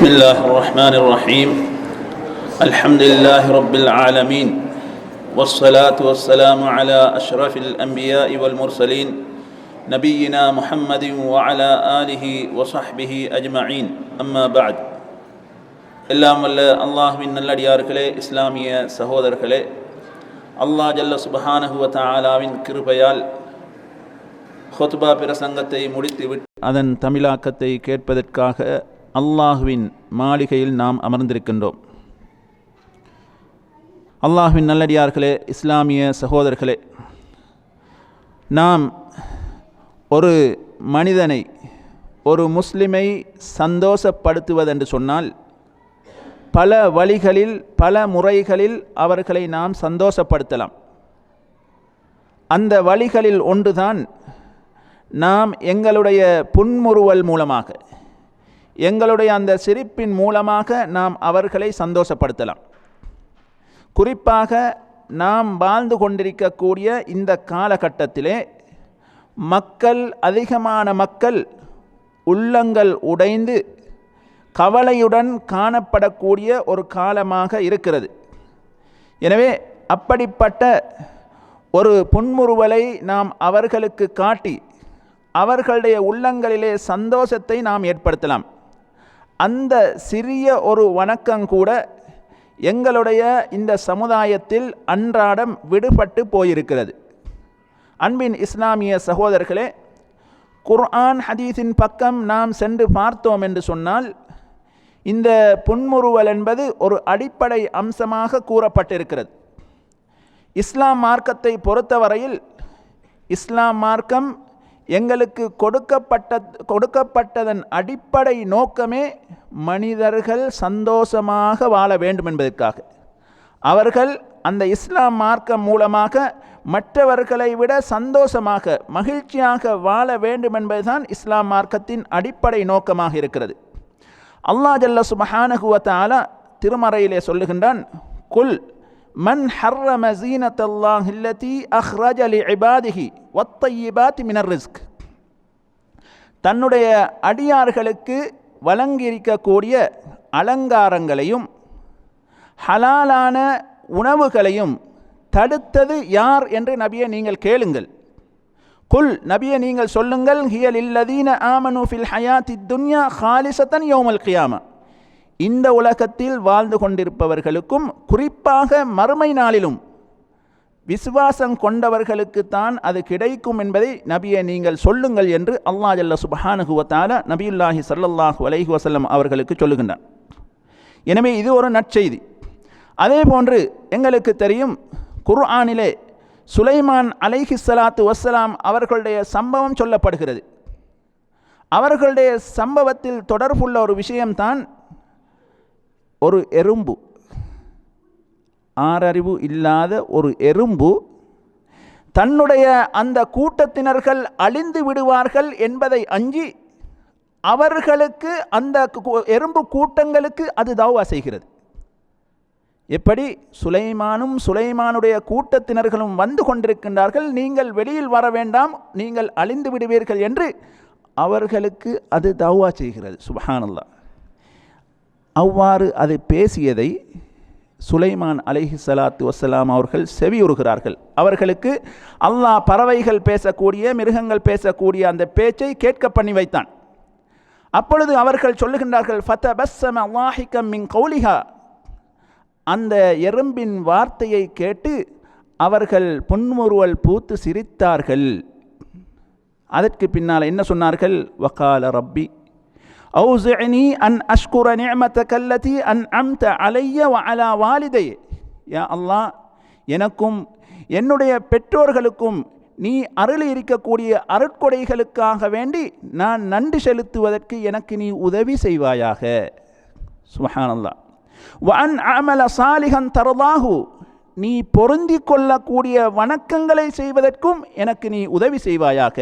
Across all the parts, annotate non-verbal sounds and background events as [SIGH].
بسم الله الرحمن الرحيم الحمد لله رب العالمين والصلاة والسلام على أشرف الأنبياء والمرسلين نبينا محمد وعلى آله وصحبه أجمعين أما بعد எல்லாம் வல்ல அல்லாஹ்வின் நல்லடியார்களே இஸ்லாமிய சகோதரர்களே அல்லாஹ் ஜல்ல சுபஹானஹுவ தஆலாவின் கிருபையால் ஹொத்பா பிரசங்கத்தை முடித்துவிட்டு அதன் தமிழாக்கத்தை கேட்பதற்காக அல்லாஹுவின் மாளிகையில் நாம் அமர்ந்திருக்கின்றோம். அல்லாஹுவின் நல்லடியார்களே இஸ்லாமிய சகோதரர்களே நாம் ஒரு மனிதனை ஒரு முஸ்லிமை சந்தோஷப்படுத்துவதென்று சொன்னால் பல வழிகளில் பல முறைகளில் அவர்களை நாம் சந்தோஷப்படுத்தலாம். அந்த வழிகளில் ஒன்றுதான் நாம் எங்களுடைய புன்முறுவல் மூலமாக எங்களுடைய அந்த சிரிப்பின் மூலமாக நாம் அவர்களை சந்தோஷப்படுத்தலாம். குறிப்பாக நாம் வாழ்ந்து கொண்டிருக்கக்கூடிய இந்த காலகட்டத்திலே மக்கள் அதிகமான மக்கள் உள்ளங்கள் உடைந்து கவலையுடன் காணப்படக்கூடிய ஒரு காலமாக இருக்கிறது. எனவே அப்படிப்பட்ட ஒரு புன்முறுவலை நாம் அவர்களுக்கு காட்டி அவர்களுடைய உள்ளங்களிலே சந்தோஷத்தை நாம் ஏற்படுத்தலாம். அந்த சிறிய ஒரு வணக்கம் கூட எங்களுடைய இந்த சமுதாயத்தில் அன்றாடம் விடுபட்டு போயிருக்கிறது. அன்பின் இஸ்லாமிய சகோதரர்களே குர்ஆன் ஹதீஸின் பக்கம் நாம் சென்று பார்த்தோம் என்று சொன்னால் இந்த புன்முறுவல் என்பது ஒரு அடிப்படை அம்சமாக கூறப்பட்டிருக்கிறது. இஸ்லாம் மார்க்கத்தை பொறுத்தவரையில் இஸ்லாம் மார்க்கம் எங்களுக்கு கொடுக்கப்பட்ட கொடுக்கப்பட்டதன் அடிப்படை நோக்கமே மனிதர்கள் சந்தோஷமாக வாழ வேண்டும் என்பதற்காக. அவர்கள் அந்த இஸ்லாம் மார்க்கம் மூலமாக மற்றவர்களை விட சந்தோஷமாக மகிழ்ச்சியாக வாழ வேண்டும் என்பதுதான் இஸ்லாம் மார்க்கத்தின் அடிப்படை நோக்கமாக இருக்கிறது. அல்லா ஜல்ல சுபஹானகுவத்தால திருமறையிலே சொல்லுகின்றான் குல் மன் ஹர்ரம மசீனத் அல்லாஹ் இல்லதி இபாதிஹி ஒத்தையிபாத் மினர் ரிஸ்க். தன்னுடைய அடியார்களுக்கு வழங்கியிருக்கக்கூடிய அலங்காரங்களையும் ஹலாலான உணவுகளையும் தடுத்தது யார் என்று நபியை நீங்கள் கேளுங்கள். குல் நபியை நீங்கள் சொல்லுங்கள் ஹியல் இல்லதீன ஆமனு ஃபில் ஹயாத்தி துன்யா ஹாலிசத்தன் யோமல் கியாமா. இந்த உலகத்தில் வாழ்ந்து கொண்டிருப்பவர்களுக்கும் குறிப்பாக மறுமை நாளிலும் விசுவாசம் கொண்டவர்களுக்குத்தான் அது கிடைக்கும் என்பதை நபியை நீங்கள் சொல்லுங்கள் என்று அல்லா ஜல்ல சுபஹானுகுவத்தால நபியுல்லாஹி சல்லல்லாஹு அலைஹி வசல்லம் அவர்களுக்கு சொல்லுகின்றான். எனவே இது ஒரு நற்செய்தி. அதே போன்று எங்களுக்கு தெரியும் குர்ஆனிலே சுலைமான் அலைஹி சலாத்து வசலாம் அவர்களுடைய சம்பவம் சொல்லப்படுகிறது. அவர்களுடைய சம்பவத்தில் தொடர்புள்ள ஒரு விஷயம்தான் ஒரு எறும்பு. ஆறறிவு இல்லாத ஒரு எறும்பு தன்னுடைய அந்த கூட்டத்தினர்கள் அழிந்து விடுவார்கள் என்பதை அஞ்சி அவர்களுக்கு அந்த எறும்பு கூட்டங்களுக்கு அது தவா செய்கிறது. எப்படி? சுலைமானும் சுலைமானுடைய கூட்டத்தினர்களும் வந்து கொண்டிருக்கின்றார்கள். நீங்கள் வெளியில் வர வேண்டாம் நீங்கள் அழிந்து விடுவீர்கள் என்று அவர்களுக்கு அது தவா செய்கிறது. சுபஹானல்லா அவ்வாறு அது பேசியதை சுலைமான் அலிஹி சலாத்து வசலாம் அவர்கள் செவியுறுகிறார்கள் அவர்களுக்கு அல்லாஹ் பறவைகள் பேசக்கூடிய மிருகங்கள் பேசக்கூடிய அந்த பேச்சை கேட்க பண்ணி வைத்தான். அப்பொழுது அவர்கள் சொல்லுகின்றார்கள் ஃபத்த பஸ்ஸம அல்லாஹிகம் மின் கௌலிஹா. அந்த எறும்பின் வார்த்தையை கேட்டு அவர்கள் புன்முறுவல் பூத்து சிரித்தார்கள். அதற்கு பின்னால் என்ன சொன்னார்கள்? வக்கால ரப்பி أوزعني أن أشكر نعمتك التي أنعمت علي وعلى والدي يا الله எனக்கும் என்னுடைய பெற்றோர்களுக்கும் நீ அருள் இருக்கக்கூடிய அருட்கொடைகளுக்காக வேண்டி நான் நன்றி செலுத்துவதற்கு எனக்கு நீ உதவி செய்வாயாக சுஹானல்லா வன் அமல சாலிகன் தரலாகு நீ பொருந்தி கொள்ளக்கூடிய வணக்கங்களை செய்வதற்கும் எனக்கு நீ உதவி செய்வாயாக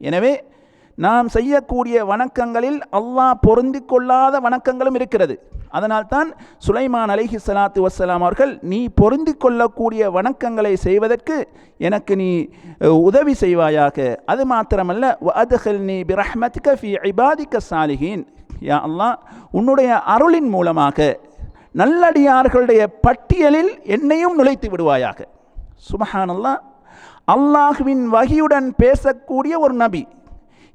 எனவே நாம் செய்யக்கூடிய வணக்கங்களில் அல்லாஹ் பொருந்தி கொள்ளாத வணக்கங்களும் இருக்கிறது. அதனால்தான் சுலைமான் அலிஹி சலாத்து வசலாம் அவர்கள் நீ பொருந்தி கொள்ளக்கூடிய வணக்கங்களை செய்வதற்கு எனக்கு நீ உதவி செய்வாயாக. அது மாத்திரமல்ல அதுகள் நீ பிரஹ்மதிக்க ஃபி இபாதிக்க சாலிஹீன். யா அல்லாஹ் உன்னுடைய அருளின் மூலமாக நல்லடியார்களுடைய பட்டியலில் என்னையும் நுழைத்து விடுவாயாக. சுபஹானல்லாஹ் அல்லாஹுவின் வகியுடன் பேசக்கூடிய ஒரு நபி.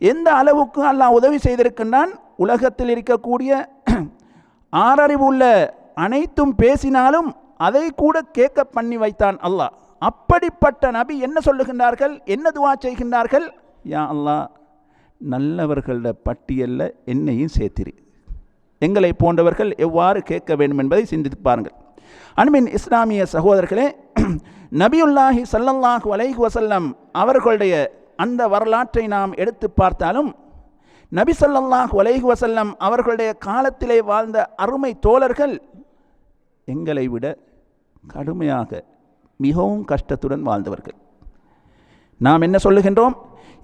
எந்த அளவுக்கு அல்லாஹ் உதவி செய்திருக்கின்றான்? உலகத்தில் இருக்கக்கூடிய [CLEARS THROAT] ஆறறிவு உள்ள அனைத்தும் பேசினாலும் அதை கூட கேட்க பண்ணி வைத்தான் அல்லாஹ். அப்படிப்பட்ட நபி என்ன சொல்லுகின்றார்கள்? என்ன துவா செய்கின்றார்கள்? யா அல்லாஹ் நல்லவர்களோட பட்டியலில் என்னையும் சேர்த்திரு. எங்களை போன்றவர்கள் எவ்வாறு கேட்க வேண்டும் என்பதை சிந்தித்து பாருங்கள். அன்பின் இஸ்லாமிய சகோதரர்களே [CLEARS THROAT] நபியுல்லாஹி சல்லல்லாஹு அலைஹி வசல்லம் அவர்களுடைய அந்த வரலாற்றை நாம் எடுத்து பார்த்தாலும் நபி சொல்லாஹ் ஒலைஹு வசல்லம் அவர்களுடைய காலத்திலே வாழ்ந்த அருமை தோழர்கள் எங்களை விட கடுமையாக மிகவும் கஷ்டத்துடன் வாழ்ந்தவர்கள். நாம் என்ன சொல்லுகின்றோம்?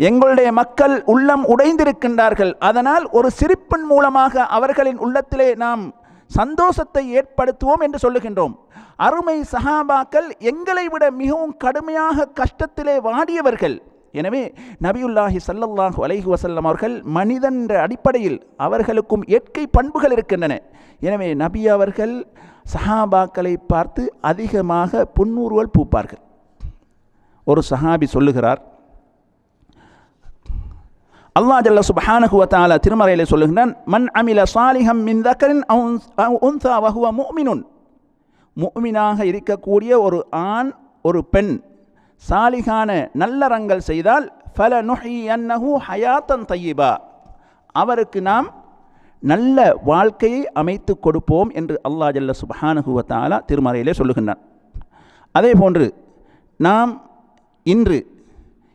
எங்களுடைய மக்கள் உள்ளம் உடைந்திருக்கின்றார்கள். அதனால் ஒரு சிரிப்பின் மூலமாக அவர்களின் உள்ளத்திலே நாம் சந்தோஷத்தை ஏற்படுத்துவோம் என்று சொல்லுகின்றோம். அருமை சஹாபாக்கள் எங்களை விட மிகவும் கடுமையாக கஷ்டத்திலே வாடியவர்கள். எனவே நபியுல்லாஹி சல்லல்லாஹு அலைஹி வசல்லம் அவர்கள் மனிதன் என்ற அடிப்படையில் அவர்களுக்கும் இயற்கை பண்புகள் இருக்கின்றன. எனவே நபி அவர்கள் சஹாபாக்களை பார்த்து அதிகமாக புன்னூறுவல் பூப்பார்கள். ஒரு சஹாபி சொல்லுகிறார் அல்லா ஜல்ல சுபஹானகுவத்தால திருமறையில் சொல்லுகிறான் மன் அமில சாலிஹம் மின் தக்கரின் அவ் உன்சா வகுவ முஃமினுன். முஃமினாக இருக்கக்கூடிய ஒரு ஆண் ஒரு பெண் சாலிகான நல்லறங்கள் செய்தால் ஃபல நுஹி அன்னஹு ஹயாத்தன் தையீபா அவருக்கு நாம் நல்ல வாழ்க்கையை அமைத்து கொடுப்போம் என்று அல்லா ஜல்ல சுப்ஹானஹு திருமறையிலே சொல்லுகின்றான். அதே போன்று நாம் இன்று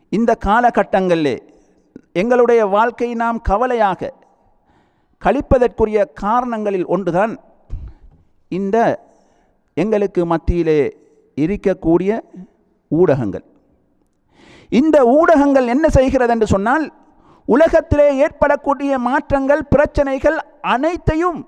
இந்த காலகட்டங்களிலே எங்களுடைய வாழ்க்கையை நாம் கவலையாக கழிப்பதற்குரிய காரணங்களில் ஒன்றுதான் இந்த எங்களுக்கு மத்தியிலே இருக்கக்கூடிய ஊடகங்கள். இந்த ஊடகங்கள் என்ன செய்கிறது என்று சொன்னால் உலகத்திலே ஏற்படக்கூடிய மாற்றங்கள் பிரச்சனைகள் அனைத்தையும்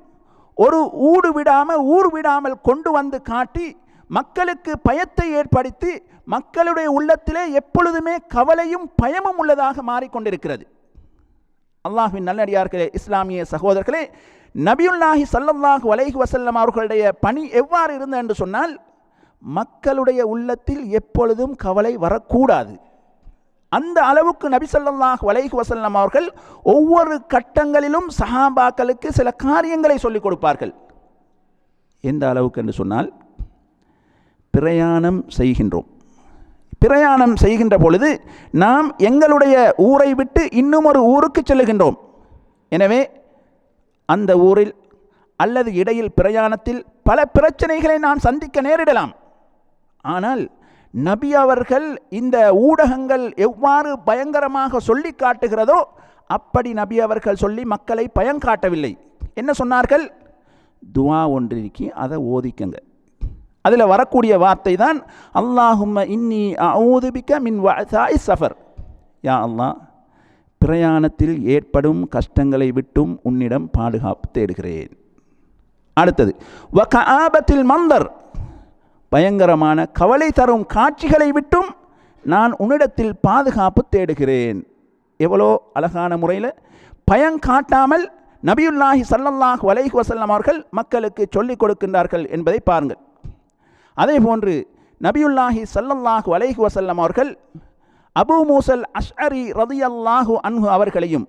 ஒரு ஊடு விடாமல் ஊர் விடாமல் கொண்டு வந்து காட்டி மக்களுக்கு பயத்தை ஏற்படுத்தி மக்களுடைய உள்ளத்திலே எப்பொழுதுமே கவலையும் பயமும் உள்ளதாக மாறிக்கொண்டிருக்கிறது. அல்லாஹின் நல்லடியார்களே இஸ்லாமிய சகோதரர்களே நபியுல்லாஹி ஸல்லல்லாஹு அலைஹி வசல்லம் அவர்களுடைய பணி எவ்வாறு இருந்தது என்று சொன்னால் மக்களுடைய உள்ளத்தில் எப்பொழுதும் கவலை வரக்கூடாது. அந்த அளவுக்கு நபி ஸல்லல்லாஹு வசல்லம் அவர்கள் ஒவ்வொரு கட்டங்களிலும் சஹாபாக்களுக்கு சில காரியங்களை சொல்லிக் கொடுப்பார்கள். எந்த அளவுக்கு என்று சொன்னால் பிரயாணம் செய்கின்றோம். பிரயாணம் செய்கின்ற பொழுது நாம் எங்களுடைய ஊரை விட்டு இன்னும் ஒரு ஊருக்கு செல்லுகின்றோம். எனவே அந்த ஊரில் அல்லது இடையில் பிரயாணத்தில் பல பிரச்சனைகளை நான் சந்திக்க நேரிடலாம். ஆனால் நபி அவர்கள் இந்த ஊடகங்கள் எவ்வாறு பயங்கரமாக சொல்லி காட்டுகிறதோ அப்படி நபி அவர்கள் சொல்லி மக்களை பயங்காட்டவில்லை என்ன சொன்னார்கள்? துவா ஒன்றிற்கு அதை ஓதிக்கங்க. அதில் வரக்கூடிய வார்த்தை தான் அல்லாஹும்ம இன்னி அவுதுபிக்க மின் வாய் சஃபர். யா அல்லாஹ் பிரயாணத்தில் ஏற்படும் கஷ்டங்களை விட்டும் உன்னிடம் பாதுகாப்பு தேடுகிறேன். அடுத்தது வ ஆபத்தில் மந்தர். பயங்கரமான கவலை தரும் காட்சிகளை விட்டும் நான் உன்னிடத்தில் பாதுகாப்பு தேடுகிறேன். எவ்வளோ அழகான முறையில் பயங்காட்டாமல் நபியுல்லாஹி சல்லல்லாஹ் வலைஹு வசல்லம் அவர்கள் மக்களுக்கு சொல்லிக் கொடுக்கின்றார்கள் என்பதை பாருங்கள். அதே போன்று நபியுல்லாஹி சல்லல்லாஹ் அலைஹி வசல்லம் அவர்கள் அபு மூசல் அஷ்அரி ரதியல்லாஹு அன்ஹு அவர்களையும்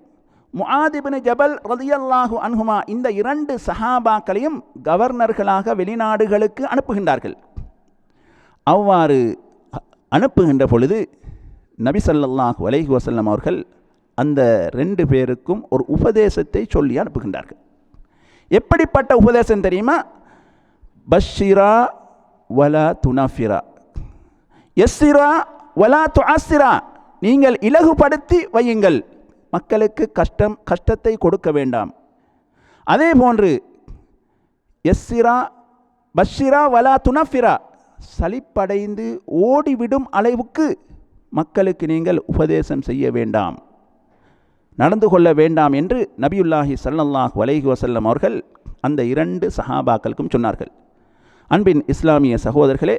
முஆதிபின் ஜபல் ரதியல்லாஹு அன்ஹுமா இந்த இரண்டு சஹாபாக்களையும் கவர்னர்களாக வெளிநாடுகளுக்கு அனுப்புகின்றார்கள். அவ்வாறு அனுப்புகின்ற பொழுது நபி சல்லாஹ் வலைஹி வசல்லம் அவர்கள் அந்த ரெண்டு பேருக்கும் ஒரு உபதேசத்தை சொல்லி அனுப்புகின்றார்கள். எப்படிப்பட்ட உபதேசம் தெரியுமா? பஷிரா வலா துனஃபிரா. எஸ்ஸிரா வலா துஆசிரா நீங்கள் இலகுபடுத்தி வையுங்கள். மக்களுக்கு கஷ்டம் கஷ்டத்தை கொடுக்க வேண்டாம். அதே போன்று எஸ்ஸிரா பஷிரா வலா துனஃபிரா. சலிப்படைந்து ஓடிவிடும் அளவுக்கு மக்களுக்கு நீங்கள் உபதேசம் செய்ய வேண்டாம். நடந்து கொள்ள வேண்டாம் என்று நபியுல்லாஹி சல்லல்லாஹ் வலைஹி வசல்லம் அவர்கள் அந்த இரண்டு சஹாபாக்களுக்கும் சொன்னார்கள். அன்பின் இஸ்லாமிய சகோதரர்களே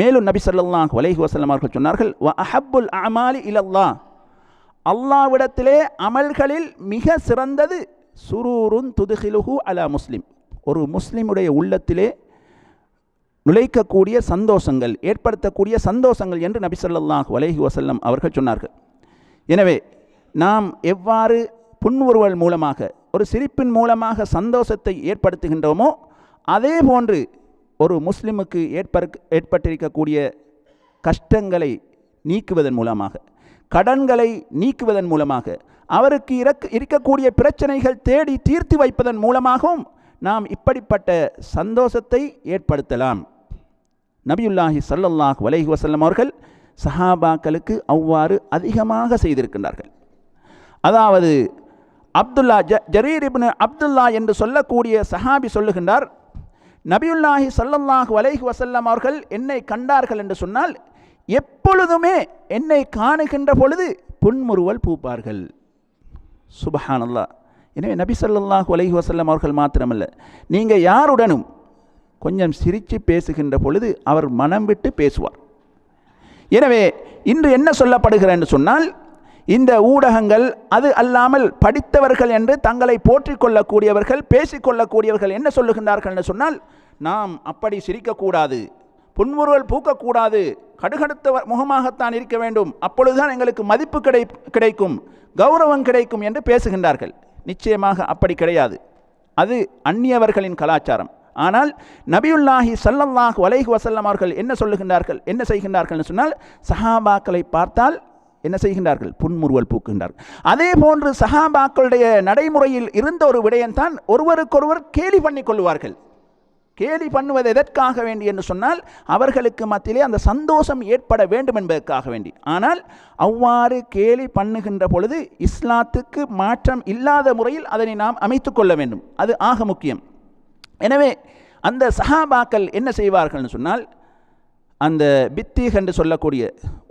மேலும் நபி சல்லாஹ் வலைஹி வசல்லம் அவர்கள் சொன்னார்கள் வ அஹப்புல் அமாலி இலல்லாஹ். அல்லாவிடத்திலே அமல்களில் மிக சிறந்தது சுரூருன் துதுகிலுகு அலா முஸ்லிம். ஒரு முஸ்லிமுடைய உள்ளத்திலே நுழைக்கக்கூடிய சந்தோஷங்கள் ஏற்படுத்தக்கூடிய சந்தோஷங்கள் என்று நபி சொல்லாஹ் அலைஹி வசல்லம் அவர்கள் சொன்னார்கள். எனவே நாம் எவ்வாறு புன்முறுவல் மூலமாக ஒரு சிரிப்பின் மூலமாக சந்தோஷத்தை ஏற்படுத்துகின்றோமோ அதே போன்று ஒரு முஸ்லிமுக்கு ஏற்ப ஏற்பட்டிருக்கக்கூடிய கஷ்டங்களை நீக்குவதன் மூலமாக கடன்களை நீக்குவதன் மூலமாக அவருக்கு இறக்கு இருக்கக்கூடிய பிரச்சனைகள் தேடி தீர்த்து வைப்பதன் மூலமாகவும் நாம் இப்படிப்பட்ட சந்தோஷத்தை ஏற்படுத்தலாம். நபியுல்லாஹி சல்லல்லாஹ் வலைஹி வசல்லம் அவர்கள் சஹாபாக்களுக்கு அவ்வாறு அதிகமாக செய்திருக்கின்றார்கள். அதாவது அப்துல்லா ஜ ஜரீர் இப்னு அப்துல்லா என்று சொல்லக்கூடிய சஹாபி சொல்லுகின்றார் நபியுல்லாஹி சல்லல்லாஹ் வலைஹி வசல்லம் அவர்கள் என்னை கண்டார்கள் என்று சொன்னால் எப்பொழுதுமே என்னை காணுகின்ற பொழுது புன்முறுவல் பூப்பார்கள். சுபஹானல்லா எனவே நபி சல்லாஹ் வலைஹி வசல்லம் அவர்கள் மாத்திரமல்ல நீங்கள் யாருடனும் கொஞ்சம் சிரித்து பேசுகின்ற பொழுது அவர் மனம் விட்டு பேசுவார். எனவே இன்று என்ன சொல்லப்படுகிறது என்று சொன்னால் இந்த ஊடகங்கள் அது அல்லாமல் படித்தவர்கள் என்று தங்களை போற்றிக்கொள்ளக்கூடியவர்கள் பேசிக்கொள்ளக்கூடியவர்கள் என்ன சொல்லுகின்றார்கள் என்று சொன்னால் நாம் அப்படி சிரிக்கக்கூடாது புன்முறுவல் பூக்கக்கூடாது கடுகடுத்த முகமாகத்தான் இருக்க வேண்டும் அப்பொழுதுதான் எங்களுக்கு மதிப்பு கிடை கிடைக்கும் கௌரவம் கிடைக்கும் என்று பேசுகின்றார்கள். நிச்சயமாக அப்படி கிடையாது. அது அந்நியவர்களின் கலாச்சாரம். ஆனால் நபியுல்லாஹி சல்லல்லாஹ் வலைஹு வசல்லம் அவர்கள் என்ன சொல்லுகின்றார்கள் என்ன செய்கின்றார்கள் என்று சொன்னால் சஹாபாக்களை பார்த்தால் என்ன செய்கின்றார்கள்? புன்முறுவல் பூக்குகின்றார்கள். அதே போன்று சஹாபாக்களுடைய நடைமுறையில் இருந்த ஒரு விடயம்தான் ஒருவருக்கொருவர் கேலி பண்ணி கொள்வார்கள். கேலி பண்ணுவது எதற்காக வேண்டி என்று சொன்னால் அவர்களுக்கு மத்தியிலே அந்த சந்தோஷம் ஏற்பட வேண்டும் என்பதற்காக வேண்டி. ஆனால் அவ்வாறு கேலி பண்ணுகின்ற பொழுது இஸ்லாத்துக்கு மாற்றம் இல்லாத முறையில் அதனை நாம் அமைத்து கொள்ள வேண்டும். அது ஆக முக்கியம். எனவே அந்த சஹாபாக்கள் என்ன செய்வார்கள்னு சொன்னால் அந்த பித்தி என்று சொல்லக்கூடிய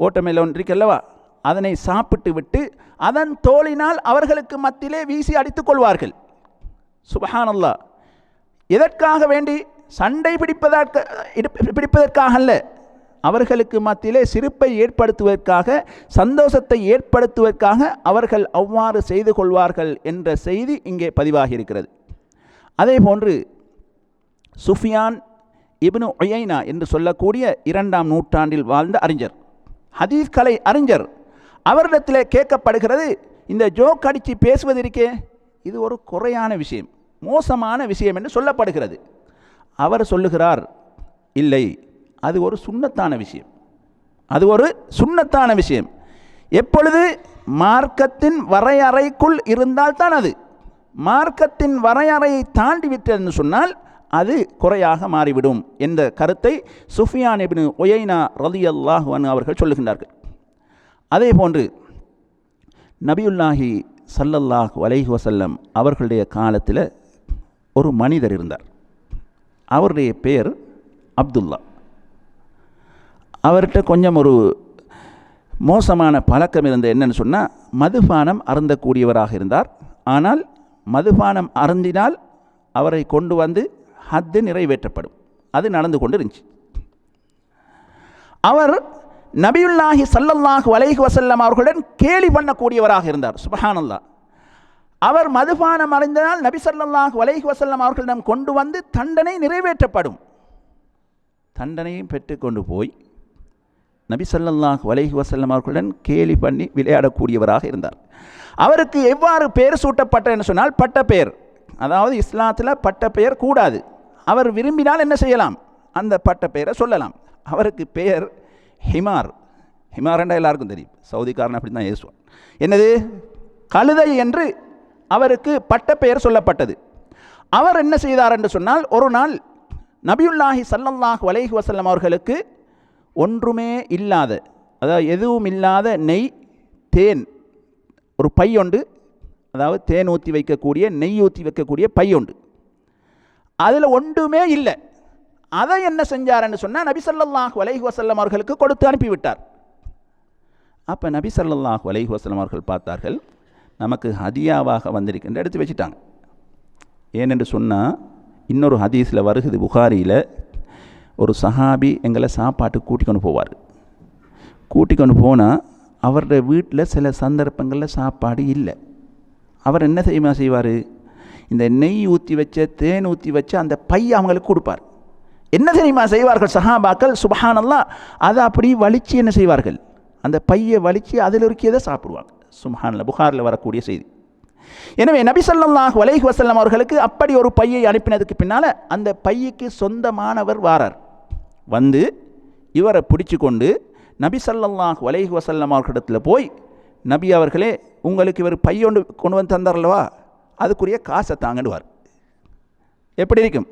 ஓட்டமேலோன் இருக்கல்லவா அதனை சாப்பிட்டு விட்டு அதன் தோளினால் அவர்களுக்கு மத்தியிலே வீசி அடித்துக் கொள்வார்கள். சுபஹானல்லா எதற்காக வேண்டி? சண்டை பிடிப்பதற்கு பிடிப்பதற்காக அல்ல. அவர்களுக்கு மத்தியிலே சிரிப்பை ஏற்படுத்துவதற்காக சந்தோஷத்தை ஏற்படுத்துவதற்காக அவர்கள் அவ்வாறு செய்து கொள்வார்கள் என்ற செய்தி இங்கே பதிவாகி இருக்கிறது அதே போன்று சுஃபியான் இப்னு ஒயைனா என்று சொல்லக்கூடிய இரண்டாம் நூற்றாண்டில் வாழ்ந்த அறிஞர். ஹதீஸ் கலை அறிஞர். அவரிடத்தில் கேட்கப்படுகிறது இந்த ஜோக் அடித்து பேசுவது இருக்கே? இது ஒரு குறையான விஷயம் மோசமான விஷயம் என்று சொல்லப்படுகிறது. அவர் சொல்லுகிறார் இல்லை அது ஒரு சுண்ணத்தான விஷயம். அது ஒரு சுண்ணத்தான விஷயம். எப்பொழுது? மார்க்கத்தின் வரையறைக்குள் இருந்தால்தான் அது. மார்க்கத்தின் வரையறையை தாண்டி விட்டதுன்னு சொன்னால் அது குறையாக மாறிவிடும் என்ற கருத்தை சுஃபியான் எபின் ஒயைனா ரதி அல்லாஹுவன் அவர்கள் சொல்லுகின்றார்கள். அதே போன்று நபியுல்லாஹி சல்லல்லாஹ் அலைஹி வசல்லம் அவர்களுடைய காலத்தில் ஒரு மனிதர் இருந்தார். அவருடைய பெயர் அப்துல்லா. அவர்கிட்ட கொஞ்சம் ஒரு மோசமான பழக்கம் இருந்த என்னன்னு சொன்னால் மதுபானம் அருந்தக்கூடியவராக இருந்தார். ஆனால் மதுபானம் அருந்தினால் அவரை கொண்டு வந்து ஹத்து நிறைவேற்றப்படும். அது நடந்து கொண்டு இருந்துச்சு அவர் நபியுல்லாஹி சல்லல்லாஹு அலைஹி வசல்லம் அவர்களுடன் கேலி பண்ணக்கூடியவராக இருந்தார். சுபஹானல்லாஹ் அவர் மதுபானம் அறிந்ததால் நபி ஸல்லல்லாஹு அலைஹி வசல்லம் அவர்களிடம் கொண்டு வந்து தண்டனை நிறைவேற்றப்படும். தண்டனையும் பெற்றுக்கொண்டு போய் நபி ஸல்லல்லாஹு அலைஹி வசல்லம் அவர்களுடன் கேலி பண்ணி விளையாடக்கூடியவராக இருந்தார். அவருக்கு எவ்வாறு பெயர் சூட்டப்பட்டன்னு சொன்னால் பட்ட பெயர் அதாவது இஸ்லாத்தில் பட்ட பெயர் கூடாது. அவர் விரும்பினால் என்ன செய்யலாம்? அந்த பட்ட பெயரை சொல்லலாம். அவருக்கு பெயர் ஹிமார். ஹிமார்ண்டா எல்லாருக்கும் தெரியும். சவுதிக்காரன் அப்படி தான் ஏசுவான் என்னது? கழுதை என்று அவருக்கு பட்ட பெயர் சொல்லப்பட்டது. அவர் என்ன செய்தார் என்று சொன்னால் ஒரு நாள் நபியுல்லாஹி சல்லல்லாஹ் அலைஹி வசல்லம் அவர்களுக்கு ஒன்றுமே இல்லாத அதாவது எதுவும் இல்லாத நெய் தேன் ஒரு பை உண்டு. அதாவது தேன் ஊற்றி வைக்கக்கூடிய நெய் ஊற்றி வைக்கக்கூடிய பை உண்டு. அதில் ஒன்றுமே இல்லை. அதை என்ன செஞ்சாருன்னு சொன்னால் நபி வலைஹு அலைஹி வஸல்லம் அவர்களுக்கு கொடுத்து அனுப்பிவிட்டார். அப்போ நபி ஸல்லல்லாஹு அலைஹி வஸல்லம் அவர்கள் பார்த்தார்கள் நமக்கு ஹதியாவாக வந்திருக்கின்ற எடுத்து வச்சுட்டாங்க. ஏனென்று சொன்னால் இன்னொரு ஹதீஸில் வருகுது புகாரியில் ஒரு சஹாபி எங்களை சாப்பாட்டுக்கு கூட்டி கொண்டு போவார். கூட்டி கொண்டு போனால் அவருடைய வீட்டில் சில சந்தர்ப்பங்களில் சாப்பாடு இல்லை. அவர் என்ன செய்யுமா செய்வார்? இந்த நெய் ஊற்றி வச்ச தேன் ஊற்றி வச்ச அந்த பையை அவங்களுக்கு கொடுப்பார். என்ன தெரியுமா செய்வார்கள் சஹாபாக்கள்? சுபஹானல்லாஹ். அதை அப்படி வலிச்சு என்ன செய்வார்கள்? அந்த பையை வலிச்சு அதில் இருக்கியதை சாப்பிடுவாங்க. சுபஹானல்ல புகாரில் வரக்கூடிய செய்தி. எனவே நபி ஸல்லல்லாஹு அலைஹி வஸல்லம் அவர்களுக்கு அப்படி ஒரு பையை அனுப்பினதுக்கு பின்னால் அந்த பையக்கு சொந்தமானவர் வாரார். வந்து இவரை பிடிச்சு கொண்டு நபி ஸல்லல்லாஹு அலைஹி வஸல்லம் அவர்களிடத்தில் போய் நபி அவர்களே உங்களுக்கு இவர் பையொண்டு கொண்டு வந்து தந்தார்லவா அதுக்குரிய காசை தாங்கடுவார். எப்படி இருக்கும்?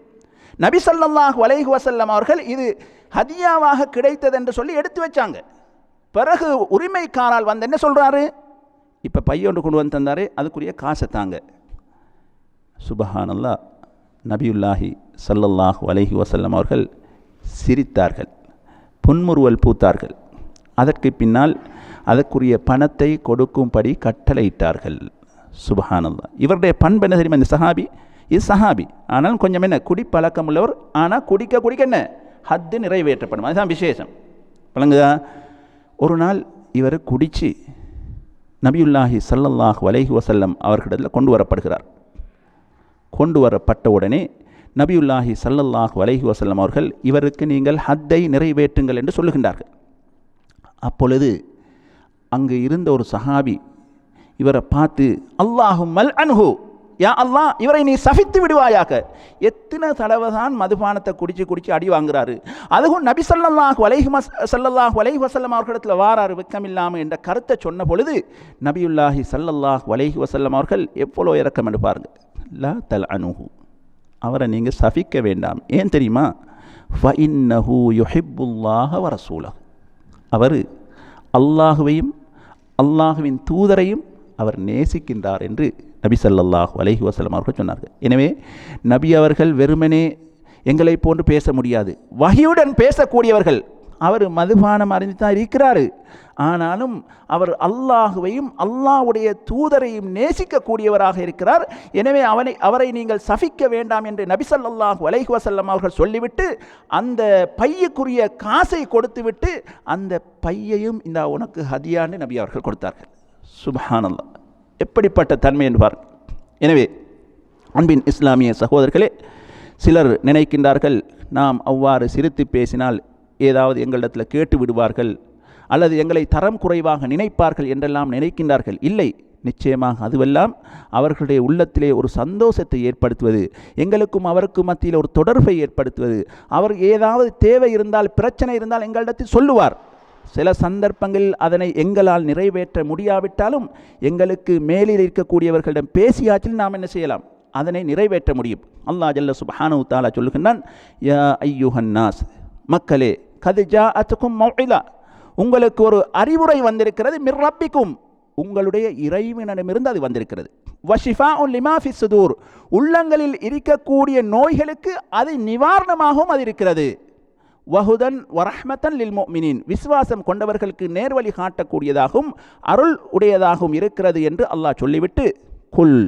நபி சொல்லாஹ் வலைஹு வசல்லம் அவர்கள் இது ஹதியாவாக கிடைத்தது என்று சொல்லி எடுத்து வச்சாங்க. பிறகு உரிமைக்காரால் வந்து என்ன சொல்கிறாரு இப்போ பையொன்று கொண்டு வந்து தந்தார் அதுக்குரிய காசை தாங்க. சுபஹானல்லா நபியுல்லாஹி சல்லல்லாஹ் வலைஹி வசல்லம் அவர்கள் சிரித்தார்கள் புன்முறுவல் பூத்தார்கள். அதற்கு பின்னால் அதற்குரிய பணத்தை கொடுக்கும்படி கட்டளையிட்டார்கள். சுபஹானல்லா இவருடைய பண்பு என்ன தெரியுமா? இந்த சஹாபி இது சஹாபி. ஆனாலும் கொஞ்சம் என்ன குடிப்பழக்கம் உள்ளவர் ஆனால் குடிக்க குடிக்க என்ன? ஹத்து நிறைவேற்றப்படும். அதுதான் விசேஷம். விளங்குதா? ஒரு நாள் இவர் குடித்து நபியுல்லாஹி சல்லல்லாஹ் வலைஹி வசல்லம் அவர்களிடத்தில் கொண்டு வரப்படுகிறார். கொண்டு வரப்பட்ட உடனே நபியுல்லாஹி சல்லல்லாஹ் வலைஹி வசல்லம் அவர்கள் இவருக்கு நீங்கள் ஹத்தை நிறைவேற்றுங்கள் என்று சொல்லுகின்றார்கள். அப்பொழுது அங்கு இருந்த ஒரு சஹாபி இவரை பார்த்து அல்லாஹும் மல் அன்ஹு. யா அல்லாஹ் இவரை நீ சபித்து விடுவாயாக. எத்தனை தடவை தான் மதுபானத்தை குடிச்சு குடிச்சு அடி வாங்குறாரு. அதுவும் நபி ஸல்லல்லாஹு அலைஹி சல்லல்லாஹ் ஸல்லல்லாஹு வசல்லம் அவர்களிடத்தில் வாராரு வெக்கமில்லாமல் என்ற கருத்தை சொன்ன பொழுது நபியுல்லாஹி சல்லல்லாஹ் வலைஹி வசல்லம் அவர்கள் எவ்வளோ இறக்கம் எடுப்பாருங்க லா தல் அனுஹு அவரை நீங்கள் சபிக்க வேண்டாம். ஏன் தெரியுமா? ஃப இன்னஹு யுஹிப்புல்லாஹ வ அவர் அல்லாஹுவையும் அல்லாஹுவின் தூதரையும் அவர் நேசிக்கின்றார் என்று நபி சல்லாஹ் அலஹி வசலம் அவர்கள் சொன்னார்கள். எனவே நபி அவர்கள் வெறுமனே எங்களை போன்று பேச முடியாது. வகையுடன் பேசக்கூடியவர்கள். அவர் மதுபானம் அறிந்து தான் இருக்கிறாரு. ஆனாலும் அவர் அல்லாஹுவையும் அல்லாஹ்வுடைய தூதரையும் நேசிக்கக்கூடியவராக இருக்கிறார். எனவே அவனை அவரை நீங்கள் சபிக்க வேண்டாம் என்று நபி ஸல்லல்லாஹு அலைஹி அவர்கள் சொல்லிவிட்டு அந்த பையக்குரிய காசை கொடுத்துவிட்டு அந்த பையையும் இந்த உனக்கு ஹதியான்னு நபி அவர்கள் கொடுத்தார்கள். சுபஹானல்லா. எப்படிப்பட்ட தன்மை என்பார். எனவே அன்பின் இஸ்லாமிய சகோதரர்களே சிலர் நினைக்கின்றார்கள் நாம் அவ்வாறு சிரித்து பேசினால் ஏதாவது எங்களிடத்தில் கேட்டு விடுவார்கள் அல்லது எங்களை தரம் குறைவாக நினைப்பார்கள் என்றெல்லாம் நினைக்கின்றார்கள். இல்லை நிச்சயமாக அதுவெல்லாம் அவர்களுடைய உள்ளத்திலே ஒரு சந்தோஷத்தை ஏற்படுத்துவது எங்களுக்கும் அவருக்கும் மத்தியில் ஒரு தொடர்பை ஏற்படுத்துவது. அவர் ஏதாவது தேவை இருந்தால் பிரச்சனை இருந்தால் எங்களிடத்தில் சொல்லுவார். சில சந்தர்ப்பங்களில் அதனை எங்களால் நிறைவேற்ற முடியாவிட்டாலும் எங்களுக்கு மேலில் இருக்கக்கூடியவர்களிடம் பேசியாச்சில் நாம் என்ன செய்யலாம்? அதனை நிறைவேற்ற முடியும். அல்லாஹ் ஜல்ல சுபஹானு தாலா சொல்லுகின்றான் யா ஐயுஹன் நாஸ் மக்களே கதிஜா அத்துக்கும் உங்களுக்கு ஒரு அறிவுரை வந்திருக்கிறது மிர்ரப்பிக்கும் உங்களுடைய இறைவனிடமிருந்து அது வந்திருக்கிறது. வஷிஃபா உன் லிமாஃபி சுதூர். உள்ளங்களில் இருக்கக்கூடிய நோய்களுக்கு அது நிவாரணமாகவும் அது இருக்கிறது. வஹுதன் வரஹ்மத்தன் லில் முஃமினீன் விசுவாசம் கொண்டவர்களுக்கு நேர்வழி காட்டக்கூடியதாகவும் அருள் உடையதாகவும் இருக்கிறது என்று அல்லாஹ் சொல்லிவிட்டு குல்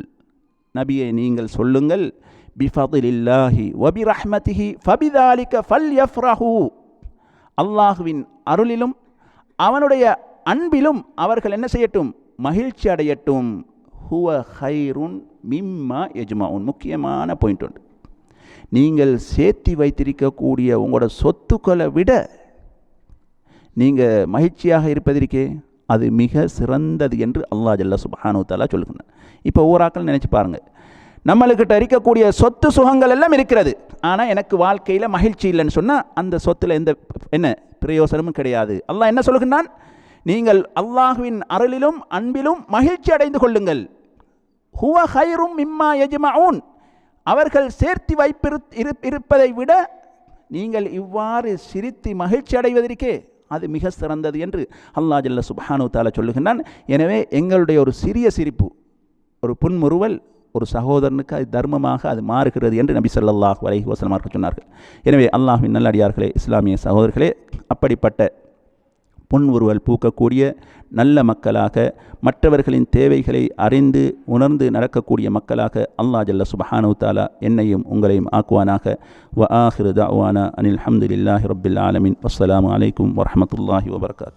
நபியை நீங்கள் சொல்லுங்கள் பிஃபதிலில்லாஹி வபி ரஹ்மதிஹி ஃபபிதாலிக ஃபல் யஃப்ரஹு அல்லாஹுவின் அருளிலும் அவனுடைய அன்பிலும் அவர்கள் என்ன செய்யட்டும்? மகிழ்ச்சி அடையட்டும். ஹுவ ஹைருன் மிம்மா எஜ்மாவுன் முக்கியமான பாயிண்ட் உண்டு. நீங்கள் சேர்த்தி வைத்திருக்கக்கூடிய உங்களோட சொத்துக்களை விட நீங்கள் மகிழ்ச்சியாக இருப்பதற்கே அது மிக சிறந்தது என்று அல்லா ஜல்ல சுபஹானு தாலா சொல்லுகிறான் இப்போ ஊராக்கள் நினச்சி பாருங்கள் நம்மளுக்கிட்ட இருக்கக்கூடிய சொத்து சுகங்கள் எல்லாம் இருக்கிறது. ஆனால் எனக்கு வாழ்க்கையில் மகிழ்ச்சி இல்லைன்னு சொன்னால் அந்த சொத்தில் எந்த என்ன பிரயோசனமும் கிடையாது. அல்லாஹ் என்ன சொல்லுகின்றான்? நீங்கள் அல்லாஹுவின் அருளிலும் அன்பிலும் மகிழ்ச்சி அடைந்து கொள்ளுங்கள். ஹுவ ஹைரும் மிம்மா எஜ்மவுன் அவர்கள் சேர்த்தி வைப்பிரு இருப்பதை விட நீங்கள் இவ்வாறு சிரித்து மகிழ்ச்சி அடைவதற்கே அது மிக சிறந்தது என்று அல்லா ஜல்ல சுபஹானு தாலா சொல்லுகின்றான். எனவே எங்களுடைய ஒரு சிறிய சிரிப்பு ஒரு புன்முறுவல் ஒரு சகோதரனுக்கு அது தர்மமாக அது மாறுகிறது என்று நபி சொல்லாஹ் அலைஹி வஸல்லம் சொன்னார்கள். எனவே அல்லாஹின் நல்லடியார்களே இஸ்லாமிய சகோதரர்களே அப்படிப்பட்ட பொன் ஒருவல் பூக்கக்கூடிய நல்ல மக்களாக மற்றவர்களின் தேவைகளை அறிந்து உணர்ந்து நடக்கக்கூடிய மக்களாக அல்லா ஜல்ல சுபஹானு தாலா என்னையும் உங்களையும் ஆக்குவானாக. வ ஆஹிரு தாவானா அனில் அஹமதுல்லாஹி ரபில் ஆலமின். வஸ்ஸலாமு அலைக்கும் வரமத்துல்லாஹி வபர்காத்து